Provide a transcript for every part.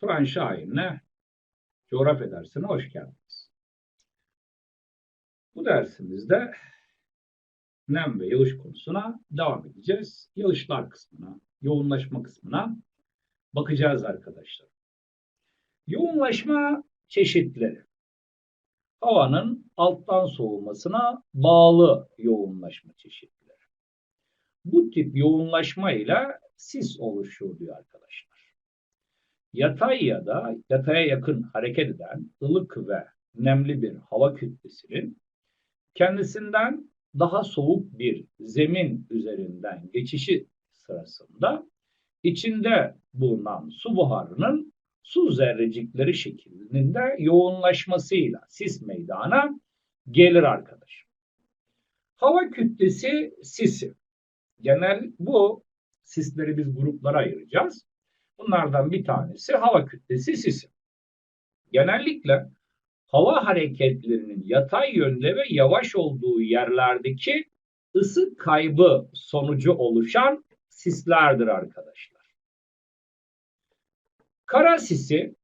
Turan Şahin'le coğrafya dersine hoş geldiniz. Bu dersimizde nem ve yağış konusuna devam edeceğiz. Yağışlar kısmına, yoğunlaşma kısmına bakacağız arkadaşlar. Yoğunlaşma çeşitleri. Havanın alttan soğumasına bağlı yoğunlaşma çeşitleri. Bu tip yoğunlaşma ile sis oluşuyor diyor arkadaşlar. Yatay ya da yataya yakın hareket eden ılık ve nemli bir hava kütlesinin kendisinden daha soğuk bir zemin üzerinden geçişi sırasında içinde bulunan su buharının su zerrecikleri şeklinde yoğunlaşmasıyla sis meydana gelir arkadaş. Hava kütlesi sisi. Genel bu sisleri biz gruplara ayıracağız. Bunlardan bir tanesi hava kütlesi sisi. Genellikle hava hareketlerinin yatay yönde ve yavaş olduğu yerlerdeki ısı kaybı sonucu oluşan sislerdir arkadaşlar. Kara sisi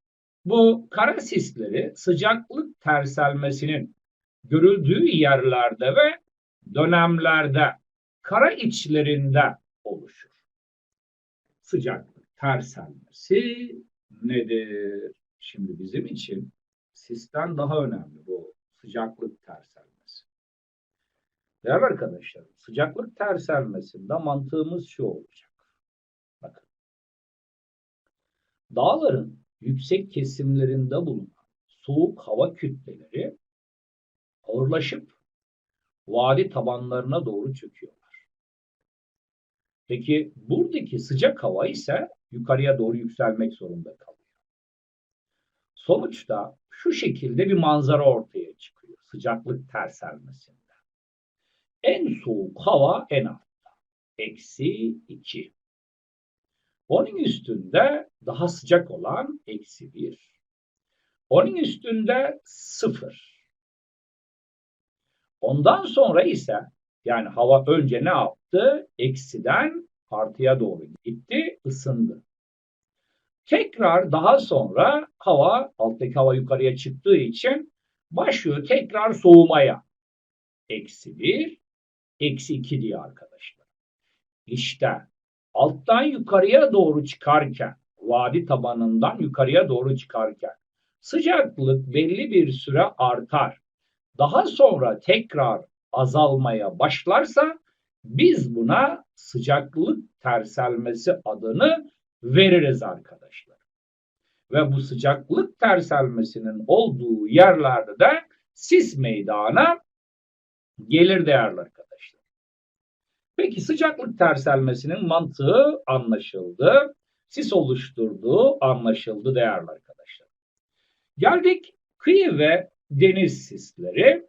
bu kara sisleri sıcaklık terselmesinin görüldüğü yerlerde ve dönemlerde kara içlerinde oluşur. Sıcaklık terselmesi nedir? Şimdi bizim için sisten daha önemli bu sıcaklık terselmesi. Değerli arkadaşlar, sıcaklık terselmesinde mantığımız şu olacak. Bakın. Dağların yüksek kesimlerinde bulunan soğuk hava kütleleri ağırlaşıp vadi tabanlarına doğru çöküyorlar. Peki buradaki sıcak hava ise yukarıya doğru yükselmek zorunda kalıyor. Sonuçta şu şekilde bir manzara ortaya çıkıyor sıcaklık terselmesinde. En soğuk hava en altta. Eksi 2. Onun üstünde daha sıcak olan eksi 1. Onun üstünde 0. Ondan sonra ise yani hava önce ne yaptı? Eksiden artıya doğru gitti, ısındı. Tekrar daha sonra hava, alttaki hava yukarıya çıktığı için başlıyor tekrar soğumaya. Eksi 1, eksi 2 diye arkadaşlar. İşte alttan yukarıya doğru çıkarken, vadi tabanından yukarıya doğru çıkarken sıcaklık belli bir süre artar. Daha sonra tekrar azalmaya başlarsa biz buna sıcaklık terselmesi adını veririz arkadaşlar. Ve bu sıcaklık terselmesinin olduğu yerlerde de sis meydana gelir değerli arkadaşlar. Peki sıcaklık terselmesinin mantığı anlaşıldı. Sis oluşturduğu anlaşıldı değerli arkadaşlar. Geldik kıyı ve deniz sisleri.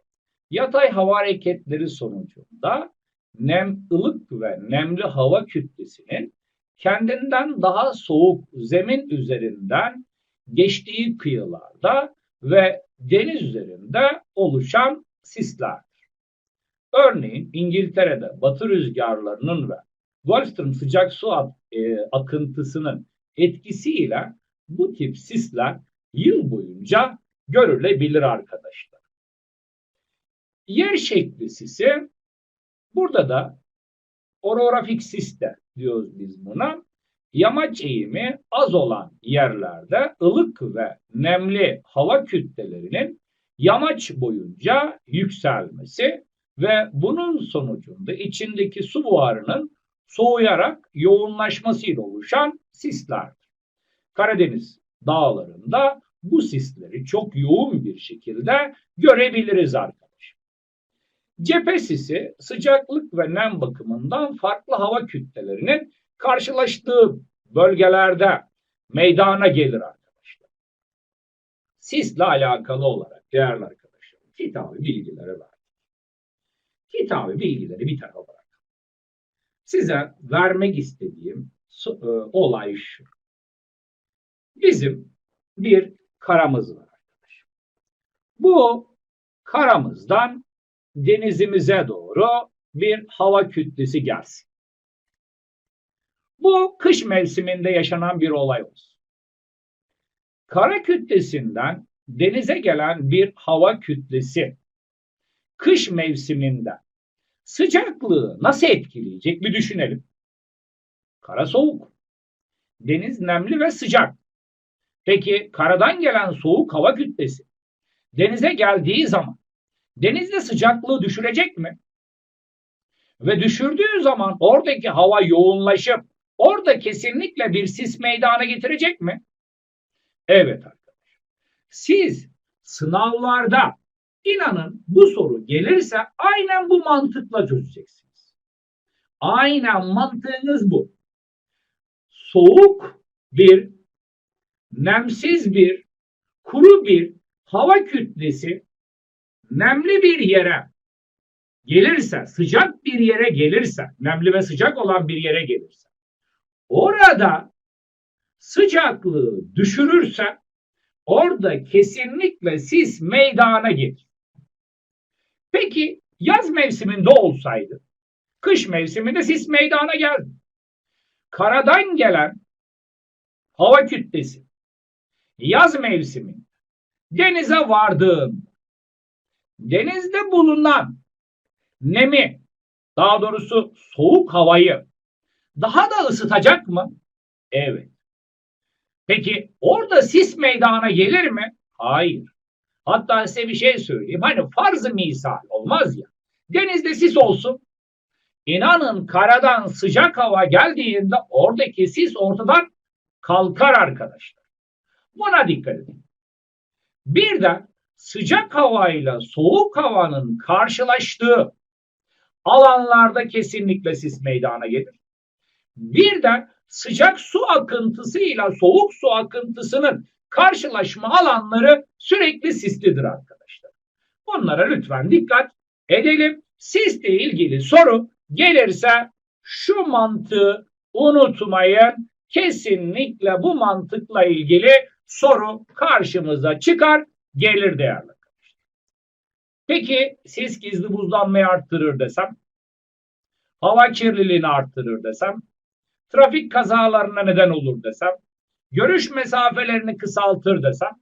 Yatay hava hareketleri sonucunda nem ılık ve nemli hava kütlesinin kendinden daha soğuk zemin üzerinden geçtiği kıyılarda ve deniz üzerinde oluşan sislerdir. Örneğin İngiltere'de batı rüzgarlarının ve Gulf Stream sıcak su e, akıntısının etkisiyle bu tip sisler yıl boyunca görülebilir arkadaşlar. Yer şekli sisi burada da orografik sis de diyoruz biz buna. Yamaç eğimi az olan yerlerde ılık ve nemli hava kütlelerinin yamaç boyunca yükselmesi ve bunun sonucunda içindeki su buharının soğuyarak yoğunlaşmasıyla oluşan sislerdir. Karadeniz dağlarında bu sisleri çok yoğun bir şekilde görebiliriz arkadaşlar. Cephe sisi sıcaklık ve nem bakımından farklı hava kütlelerinin karşılaştığı bölgelerde meydana gelir arkadaşlar. Sisle alakalı olarak değerli arkadaşlar kitabı bilgileri verdik. Kitabı bilgileri bir tarafa bırak. Size vermek istediğim e, olay şu. Bizim bir karamız var arkadaşlar. Bu karamızdan denizimize doğru bir hava kütlesi gelsin. Bu kış mevsiminde yaşanan bir olay olsun. kara kütlesinden denize gelen bir hava kütlesi kış mevsiminde sıcaklığı nasıl etkileyecek bir düşünelim. Kara soğuk. Deniz nemli ve sıcak. Peki karadan gelen soğuk hava kütlesi denize geldiği zaman denizde sıcaklığı düşürecek mi? Ve düşürdüğü zaman oradaki hava yoğunlaşıp orada kesinlikle bir sis meydana getirecek mi? Evet arkadaşlar. Siz sınavlarda inanın bu soru gelirse aynen bu mantıkla çözeceksiniz. Aynen mantığınız bu. Soğuk bir, nemsiz bir, kuru bir hava kütlesi nemli bir yere gelirse, sıcak bir yere gelirse, nemli ve sıcak olan bir yere gelirse, orada sıcaklığı düşürürse orada kesinlikle sis meydana gelir. Peki yaz mevsiminde olsaydı, kış mevsiminde sis meydana geldi. Karadan gelen hava kütlesi yaz mevsiminde denize vardığında denizde bulunan nemi daha doğrusu soğuk havayı daha da ısıtacak mı? Evet. Peki orada sis meydana gelir mi? Hayır. Hatta size bir şey söyleyeyim. Hani farz-ı misal olmaz ya. Denizde sis olsun. İnanın karadan sıcak hava geldiğinde oradaki sis ortadan kalkar arkadaşlar. Buna dikkat edin. Bir de sıcak havayla soğuk havanın karşılaştığı alanlarda kesinlikle sis meydana gelir. Bir de sıcak su akıntısıyla soğuk su akıntısının karşılaşma alanları sürekli sislidir arkadaşlar. Bunlara lütfen dikkat edelim. Sisle ilgili soru gelirse şu mantığı unutmayın. Kesinlikle bu mantıkla ilgili soru karşımıza çıkar, gelir değerli. Peki sis gizli buzlanmayı arttırır desem, hava kirliliğini arttırır desem, trafik kazalarına neden olur desem, görüş mesafelerini kısaltır desem,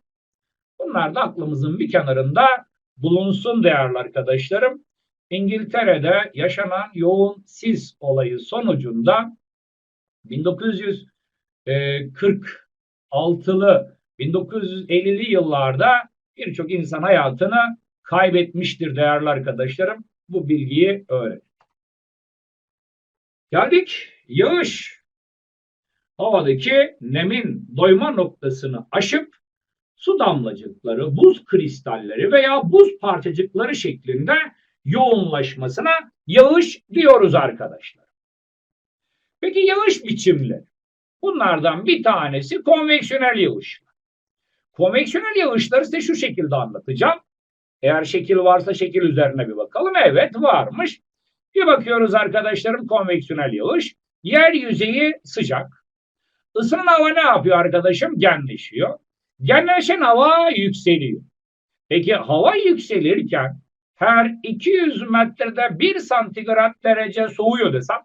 bunlar da aklımızın bir kenarında bulunsun değerli arkadaşlarım. İngiltere'de yaşanan yoğun sis olayı sonucunda 1946'lı 1950'li yıllarda birçok insan hayatını kaybetmiştir değerli arkadaşlarım. Bu bilgiyi öğrenin. Geldik yağış. Havadaki nemin doyma noktasını aşıp su damlacıkları, buz kristalleri veya buz parçacıkları şeklinde yoğunlaşmasına yağış diyoruz arkadaşlar. Peki yağış biçimleri? Bunlardan bir tanesi konveksiyonel yağışlar. Konveksiyonel yağışları size şu şekilde anlatacağım. Eğer şekil varsa şekil üzerine bir bakalım. Evet varmış. Bir bakıyoruz arkadaşlarım konveksiyonel yağış. Yer yüzeyi sıcak. Isınan hava ne yapıyor arkadaşım? Genleşiyor. Genleşen hava yükseliyor. Peki hava yükselirken her 200 metrede 1 santigrat derece soğuyor desem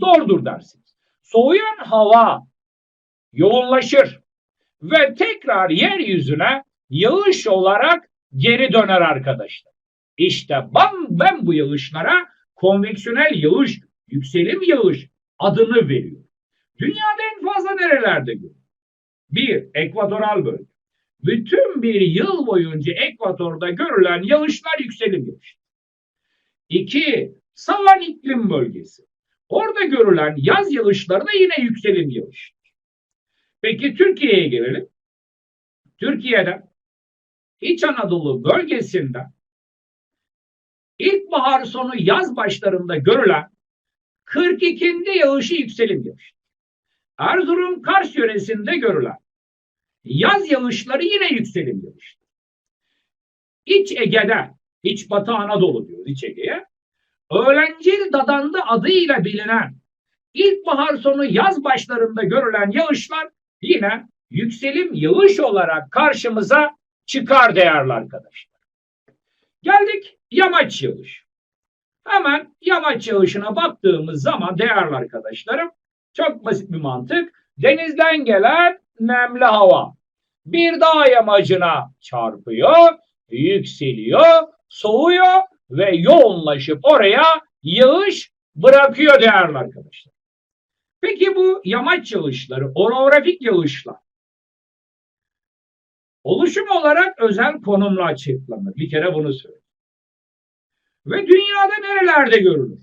doğrudur dersiniz. Soğuyan hava yoğunlaşır ve tekrar yeryüzüne yağış olarak geri döner arkadaşlar. İşte ben, ben bu yağışlara konveksiyonel yağış, yükselim yağış adını veriyorum. Dünyada en fazla nerelerde görülür? Bir, ekvatoral bölge. Bütün bir yıl boyunca ekvatorda görülen yağışlar yükselim yağışı. İki, savan iklim bölgesi. Orada görülen yaz yağışları da yine yükselim yağış. Peki Türkiye'ye gelelim. Türkiye'de İç Anadolu bölgesinde ilkbahar sonu yaz başlarında görülen 42. yağışı yükselim yağışı. Erzurum Kars yöresinde görülen yaz yağışları yine yükselim yağışı. İç Ege'de, İç Batı Anadolu diyoruz İç Ege'ye. Öğlencil Dadandı adıyla bilinen ilkbahar sonu yaz başlarında görülen yağışlar yine yükselim yağış olarak karşımıza çıkar değerli arkadaşlar. Geldik yamaç yağış. Hemen yamaç yağışına baktığımız zaman değerli arkadaşlarım çok basit bir mantık. Denizden gelen nemli hava. bir dağ yamacına çarpıyor, yükseliyor, soğuyor ve yoğunlaşıp oraya yağış bırakıyor değerli arkadaşlar. Peki bu yamaç yağışları, orografik yağışlar oluşum olarak özel konumla açıklanır. Bir kere bunu söyleyeyim. Ve dünyada nerelerde görülür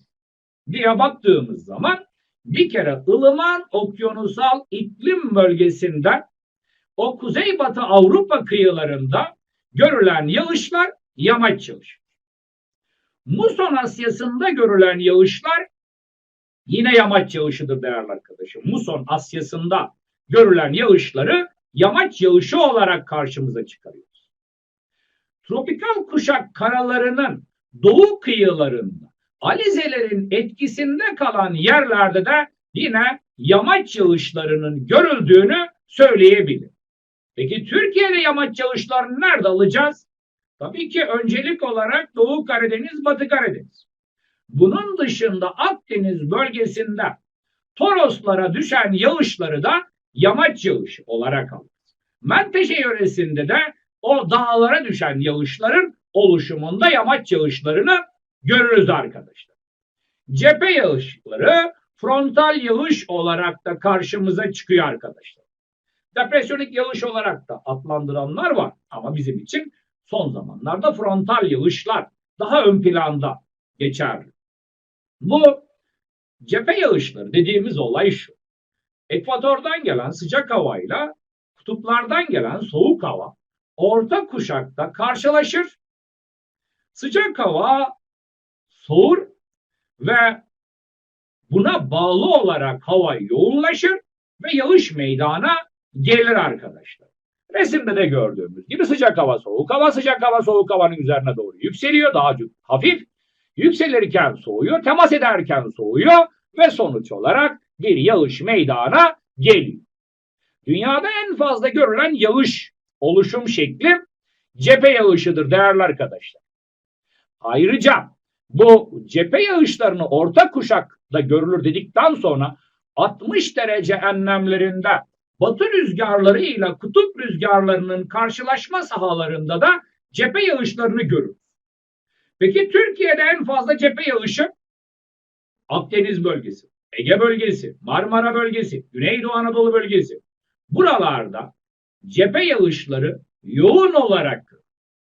diye baktığımız zaman bir kere ılıman okyanusal iklim bölgesinde o kuzeybatı Avrupa kıyılarında görülen yağışlar yamaç yağışı. Muson Asyası'nda görülen yağışlar yine yamaç yağışıdır değerli arkadaşım. Muson Asyası'nda görülen yağışları yamaç yağışı olarak karşımıza çıkarıyoruz. Tropikal kuşak karalarının doğu kıyılarında alizelerin etkisinde kalan yerlerde de yine yamaç yağışlarının görüldüğünü söyleyebilir. Peki Türkiye'de yamaç yağışlarını nerede alacağız? Tabii ki öncelik olarak Doğu Karadeniz, Batı Karadeniz. Bunun dışında Akdeniz bölgesinde Toroslara düşen yağışları da yamaç yağışı olarak alırız. Menteşe yöresinde de o dağlara düşen yağışların oluşumunda yamaç yağışlarını görürüz arkadaşlar. Cephe yağışları frontal yağış olarak da karşımıza çıkıyor arkadaşlar. Depresyonik yağış olarak da adlandıranlar var ama bizim için son zamanlarda frontal yağışlar daha ön planda geçerli. Bu cephe yağışları dediğimiz olay şu. Ekvatordan gelen sıcak havayla kutuplardan gelen soğuk hava orta kuşakta karşılaşır. Sıcak hava soğur ve buna bağlı olarak hava yoğunlaşır ve yağış meydana gelir arkadaşlar. Resimde de gördüğümüz gibi sıcak hava soğuk hava sıcak hava soğuk havanın üzerine doğru yükseliyor daha hafif yükselirken soğuyor temas ederken soğuyor ve sonuç olarak bir yağış meydana geliyor. Dünyada en fazla görülen yağış oluşum şekli cephe yağışıdır değerli arkadaşlar. Ayrıca bu cephe yağışlarını orta kuşakta görülür dedikten sonra 60 derece enlemlerinde batı rüzgarları ile kutup rüzgarlarının karşılaşma sahalarında da cephe yağışlarını görürüz. Peki Türkiye'de en fazla cephe yağışı Akdeniz bölgesi, Ege bölgesi, Marmara bölgesi, Güneydoğu Anadolu bölgesi. Buralarda cephe yağışları yoğun olarak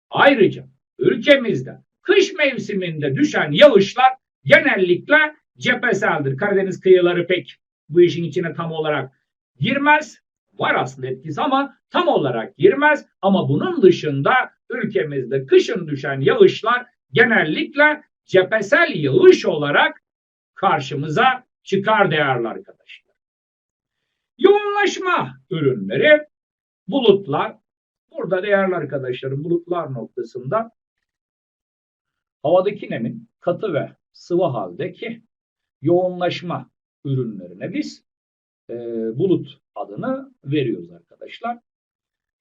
ayrıca ülkemizde kış mevsiminde düşen yağışlar genellikle cepheseldir. Karadeniz kıyıları pek bu işin içine tam olarak girmez. Var aslında etkisi ama tam olarak girmez. Ama bunun dışında ülkemizde kışın düşen yağışlar genellikle cephesel yağış olarak karşımıza çıkar değerli arkadaşlar. Yoğunlaşma ürünleri bulutlar. Burada değerli arkadaşlarım bulutlar noktasında havadaki nemin katı ve sıvı haldeki yoğunlaşma ürünlerine biz e, bulut adını veriyoruz arkadaşlar.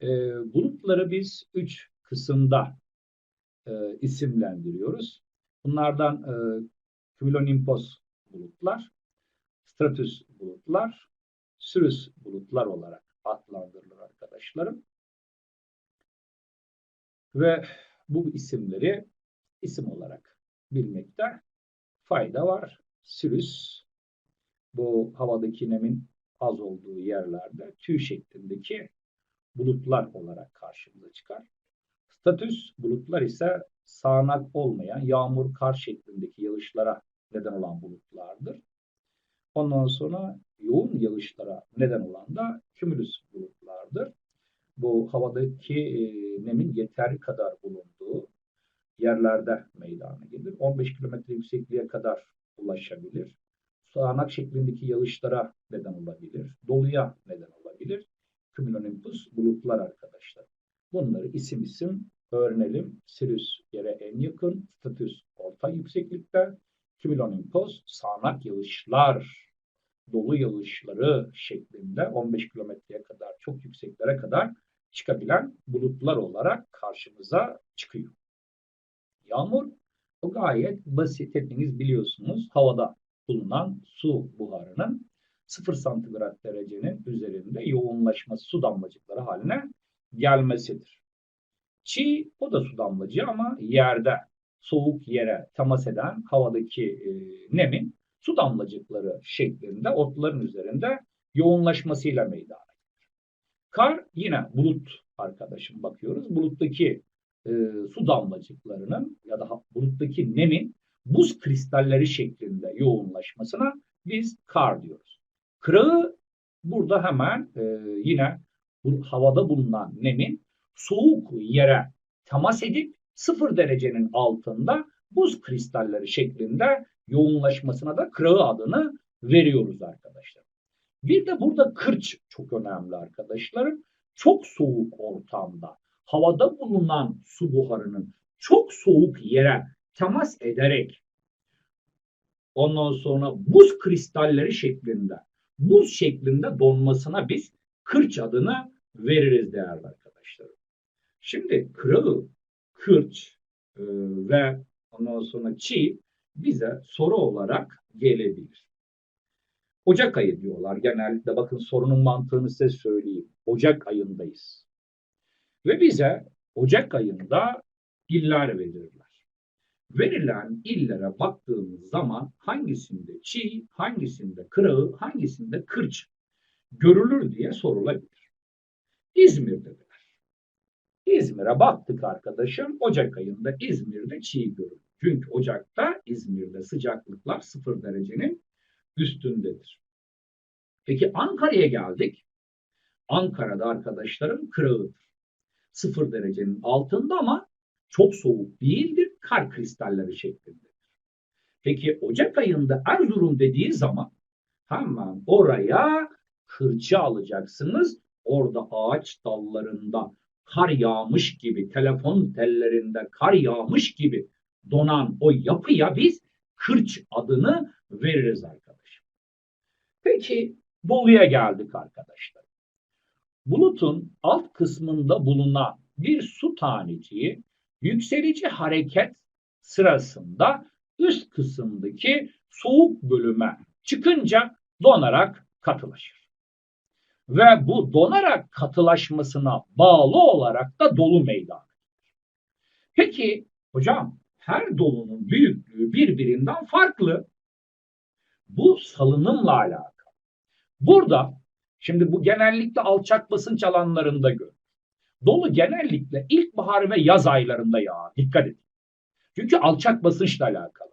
E, bulutları biz üç kısımda e, isimlendiriyoruz. Bunlardan e, cumulonimbus bulutlar, stratus bulutlar, sürüs bulutlar olarak adlandırılır arkadaşlarım. Ve bu isimleri isim olarak bilmekte fayda var. Sirüs bu havadaki nemin az olduğu yerlerde tüy şeklindeki bulutlar olarak karşımıza çıkar. Statüs bulutlar ise sağanak olmayan yağmur kar şeklindeki yağışlara neden olan bulutlardır. Ondan sonra yoğun yağışlara neden olan da kümülüs bulutlardır. Bu havadaki e, nemin yeterli kadar bulunduğu yerlerde meydana gelir. 15 kilometre yüksekliğe kadar ulaşabilir. Sağanak şeklindeki yağışlara neden olabilir. Doluya neden olabilir. Cumulonimbus bulutlar arkadaşlar. Bunları isim isim öğrenelim. Sirius yere en yakın, statüs orta yükseklikte, cumulonimbus sağanak yağışlar, dolu yağışları şeklinde 15 kilometreye kadar çok yükseklere kadar çıkabilen bulutlar olarak karşımıza çıkıyor. Yağmur o gayet basit hepiniz biliyorsunuz havada bulunan su buharının 0 santigrat derecenin üzerinde yoğunlaşması su damlacıkları haline gelmesidir. Çiğ o da su damlacığı ama yerde soğuk yere temas eden havadaki e, nemin su damlacıkları şeklinde otların üzerinde yoğunlaşmasıyla meydana gelir. Kar yine bulut arkadaşım bakıyoruz. Buluttaki e, su damlacıklarının ya da buluttaki nemin buz kristalleri şeklinde yoğunlaşmasına biz kar diyoruz. Kırağı burada hemen e, yine bu havada bulunan nemin soğuk yere temas edip sıfır derecenin altında buz kristalleri şeklinde yoğunlaşmasına da kırağı adını veriyoruz arkadaşlar. Bir de burada kırç çok önemli arkadaşlarım. Çok soğuk ortamda havada bulunan su buharının çok soğuk yere temas ederek ondan sonra buz kristalleri şeklinde buz şeklinde donmasına biz kırç adını veririz değerli arkadaşlarım. Şimdi kırağı, kırç e, ve ondan sonra çiğ bize soru olarak gelebilir. Ocak ayı diyorlar genellikle. Bakın sorunun mantığını size söyleyeyim. Ocak ayındayız. Ve bize Ocak ayında iller verirler. Verilen illere baktığımız zaman hangisinde çiğ, hangisinde kırağı, hangisinde kırç görülür diye sorulabilir. İzmir'dedir. İzmir'e baktık arkadaşım. Ocak ayında İzmir'de çiğ görülür. Çünkü Ocak'ta İzmir'de sıcaklıklar sıfır derecenin üstündedir. Peki Ankara'ya geldik. Ankara'da arkadaşlarım kırağıdır. Sıfır derecenin altında ama çok soğuk değildir. Kar kristalleri şeklindedir. Peki Ocak ayında Erzurum dediği zaman hemen oraya kırçı alacaksınız. Orada ağaç dallarında kar yağmış gibi, telefon tellerinde kar yağmış gibi donan o yapıya biz kırç adını veririz arkadaşım. Peki doluya geldik arkadaşlar. Bulutun alt kısmında bulunan bir su taneciği yükselici hareket sırasında üst kısımdaki soğuk bölüme çıkınca donarak katılaşır. Ve bu donarak katılaşmasına bağlı olarak da dolu meydana. Peki hocam her dolunun büyüklüğü birbirinden farklı. Bu salınımla alakalı. Burada şimdi bu genellikle alçak basınç alanlarında gör. Dolu genellikle ilkbahar ve yaz aylarında yağar. Dikkat edin. Çünkü alçak basınçla alakalı.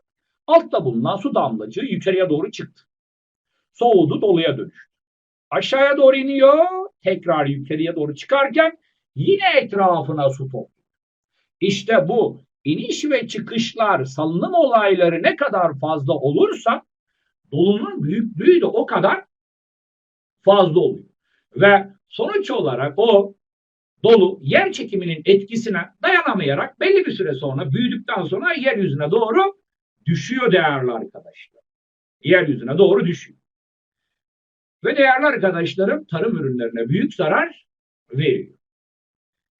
Altta bulunan su damlacığı yukarıya doğru çıktı. Soğudu doluya dönüştü. Aşağıya doğru iniyor. Tekrar yukarıya doğru çıkarken yine etrafına su topluyor. İşte bu iniş ve çıkışlar, salınım olayları ne kadar fazla olursa dolunun büyüklüğü de o kadar fazla oluyor. Ve sonuç olarak o dolu yer çekiminin etkisine dayanamayarak belli bir süre sonra büyüdükten sonra yeryüzüne doğru düşüyor değerli arkadaşlar. Yeryüzüne doğru düşüyor. Ve değerli arkadaşlarım tarım ürünlerine büyük zarar veriyor.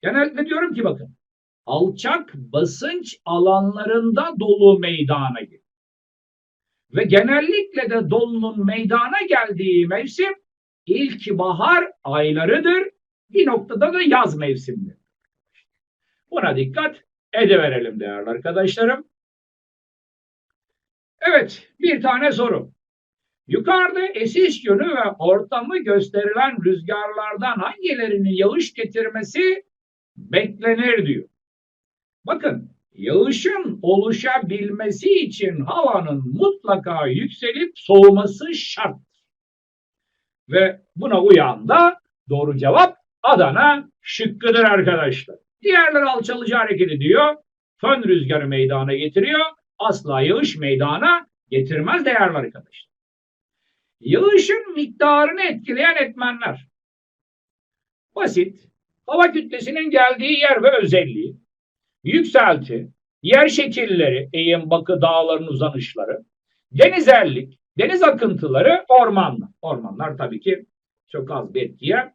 Genellikle diyorum ki bakın alçak basınç alanlarında dolu meydana gelir. Ve genellikle de dolunun meydana geldiği mevsim ilk bahar aylarıdır. Bir noktada da yaz mevsimidir. Buna dikkat ediverelim değerli arkadaşlarım. Evet bir tane soru. Yukarıda esiş yönü ve ortamı gösterilen rüzgarlardan hangilerinin yağış getirmesi beklenir diyor. Bakın yağışın oluşabilmesi için havanın mutlaka yükselip soğuması şart. Ve buna uyan da doğru cevap Adana şıkkıdır arkadaşlar. Diğerleri alçalıcı hareket ediyor. Fön rüzgarı meydana getiriyor. Asla yağış meydana getirmez değerli arkadaşlar. Yağışın miktarını etkileyen etmenler. Basit. Hava kütlesinin geldiği yer ve özelliği. Yükselti, yer şekilleri, eğim bakı dağların uzanışları, denizellik, deniz akıntıları, ormanlar. Ormanlar tabii ki çok az bir etkiye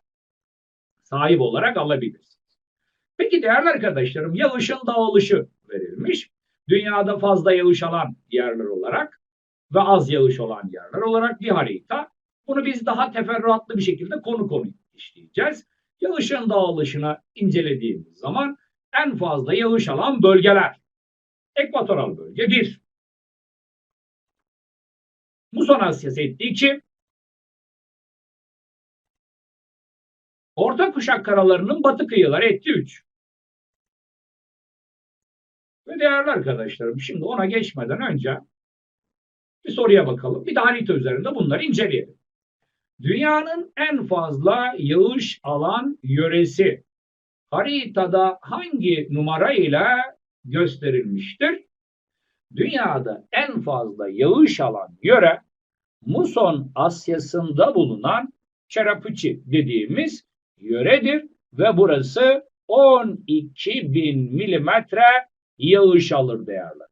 sahip olarak alabilirsiniz. Peki değerli arkadaşlarım yağışın dağılışı verilmiş. Dünyada fazla yağış alan yerler olarak ve az yağış olan yerler olarak bir harita. Bunu biz daha teferruatlı bir şekilde konu konu işleyeceğiz. Yağışın dağılışını incelediğimiz zaman en fazla yağış alan bölgeler. Ekvatoral bölge 1. Muson Asyası etti 2. Orta kuşak karalarının batı kıyıları etti 3. Ve değerli arkadaşlarım şimdi ona geçmeden önce bir soruya bakalım. Bir de harita üzerinde bunları inceleyelim. Dünyanın en fazla yağış alan yöresi haritada hangi numara ile gösterilmiştir? Dünyada en fazla yağış alan yöre Muson Asyası'nda bulunan Çerapuçi dediğimiz yöredir ve burası 12 bin milimetre yağış alır arkadaşlar.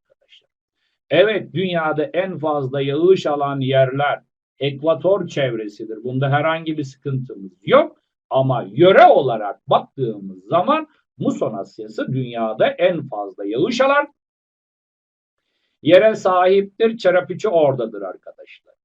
Evet dünyada en fazla yağış alan yerler ekvator çevresidir. Bunda herhangi bir sıkıntımız yok. Ama yöre olarak baktığımız zaman Muson Asyası dünyada en fazla yağış alan yere sahiptir. Çarapiçi oradadır arkadaşlar.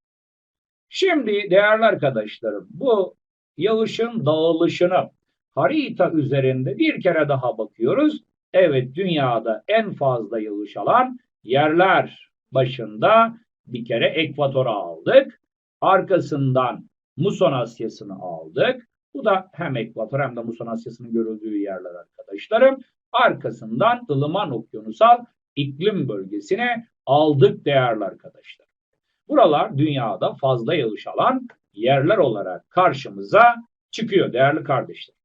Şimdi değerli arkadaşlarım bu yağışın dağılışını harita üzerinde bir kere daha bakıyoruz. Evet dünyada en fazla yağış alan yerler başında bir kere ekvatora aldık. Arkasından Muson Asyası'nı aldık. Bu da hem ekvator hem de Muson Asyası'nın görüldüğü yerler arkadaşlarım. Arkasından ılıman okyanusal iklim bölgesine aldık değerli arkadaşlar. Buralar dünyada fazla yağış alan yerler olarak karşımıza çıkıyor değerli kardeşler.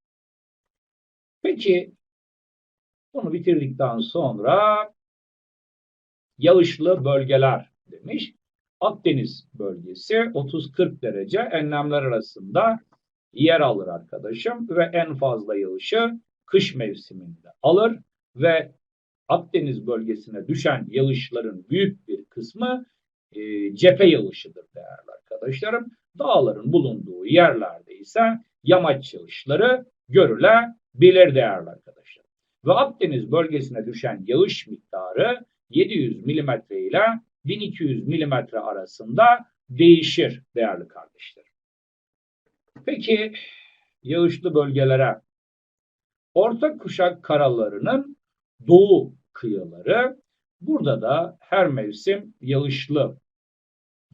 Peki bunu bitirdikten sonra yağışlı bölgeler demiş. Akdeniz bölgesi 30-40 derece enlemler arasında yer alır arkadaşım ve en fazla yağışı kış mevsiminde alır ve Akdeniz bölgesine düşen yağışların büyük bir kısmı e, cephe yağışıdır değerli arkadaşlarım. Dağların bulunduğu yerlerde ise yamaç yağışları görülebilir değerli arkadaşlar. Ve Akdeniz bölgesine düşen yağış miktarı 700 milimetre ile 1200 milimetre arasında değişir değerli kardeşlerim. Peki yağışlı bölgelere orta kuşak karalarının doğu kıyıları burada da her mevsim yağışlı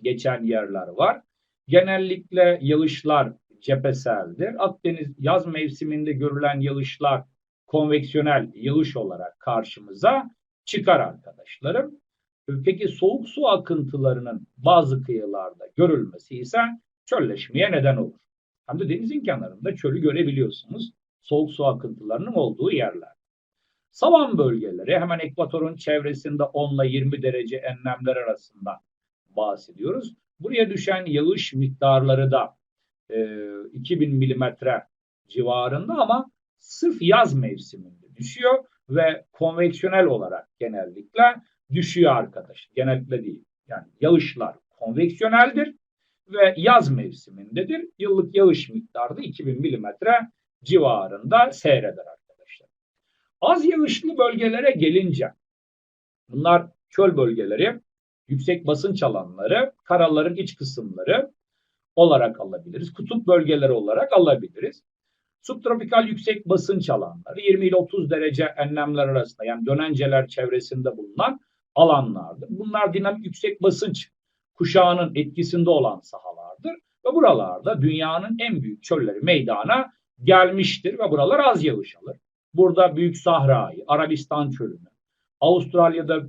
geçen yerler var. Genellikle yağışlar cepheseldir. Akdeniz yaz mevsiminde görülen yağışlar konveksiyonel yağış olarak karşımıza çıkar arkadaşlarım. Peki soğuk su akıntılarının bazı kıyılarda görülmesi ise çölleşmeye neden olur. Hem de denizin kenarında çölü görebiliyorsunuz. Soğuk su akıntılarının olduğu yerler. Savan bölgeleri hemen ekvatorun çevresinde 10 ile 20 derece enlemler arasında bahsediyoruz. Buraya düşen yağış miktarları da e, 2000 milimetre civarında ama sırf yaz mevsiminde düşüyor ve konveksiyonel olarak genellikle düşüyor arkadaş. Genellikle değil. Yani yağışlar konveksiyoneldir ve yaz mevsimindedir. Yıllık yağış miktarı da 2000 milimetre civarında seyreder arkadaşlar. Az yağışlı bölgelere gelince bunlar çöl bölgeleri, yüksek basınç alanları, karaların iç kısımları olarak alabiliriz. Kutup bölgeleri olarak alabiliriz. Subtropikal yüksek basınç alanları 20 ile 30 derece enlemler arasında yani dönenceler çevresinde bulunan alanlardır. Bunlar dinamik yüksek basınç kuşağının etkisinde olan sahalardır ve buralarda dünyanın en büyük çölleri meydana gelmiştir ve buralar az yağış alır. Burada Büyük Sahra'yı, Arabistan çölünü, Avustralya'da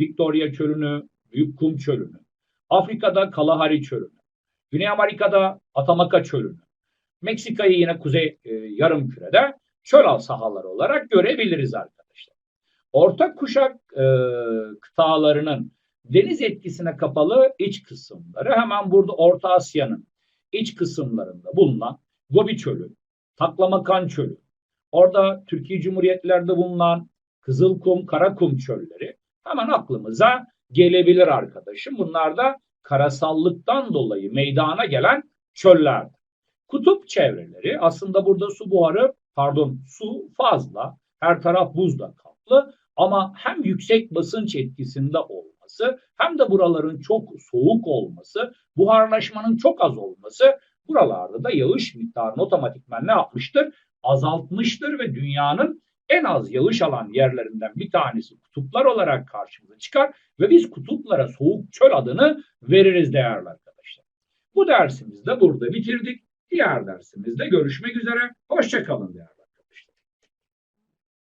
Victoria çölünü, Büyük Kum çölünü, Afrika'da Kalahari çölünü, Güney Amerika'da Atamaka çölünü, Meksika'yı yine kuzey e, yarım kürede çöl sahaları olarak görebiliriz arkadaşlar. Orta kuşak e, kıtalarının deniz etkisine kapalı iç kısımları hemen burada Orta Asya'nın iç kısımlarında bulunan Gobi Çölü, Taklamakan Çölü, orada Türkiye Cumhuriyetlerde bulunan Kızılkum, Karakum çölleri hemen aklımıza gelebilir arkadaşım. Bunlar da karasallıktan dolayı meydana gelen çöller. Kutup çevreleri aslında burada su buharı pardon su fazla her taraf buzla kaplı ama hem yüksek basınç etkisinde olması hem de buraların çok soğuk olması buharlaşmanın çok az olması buralarda da yağış miktarını otomatikman ne yapmıştır? azaltmıştır ve dünyanın en az yağış alan yerlerinden bir tanesi kutuplar olarak karşımıza çıkar ve biz kutuplara soğuk çöl adını veririz değerli arkadaşlar. Bu dersimizi de burada bitirdik. Diğer dersimizde görüşmek üzere. Hoşçakalın değerli.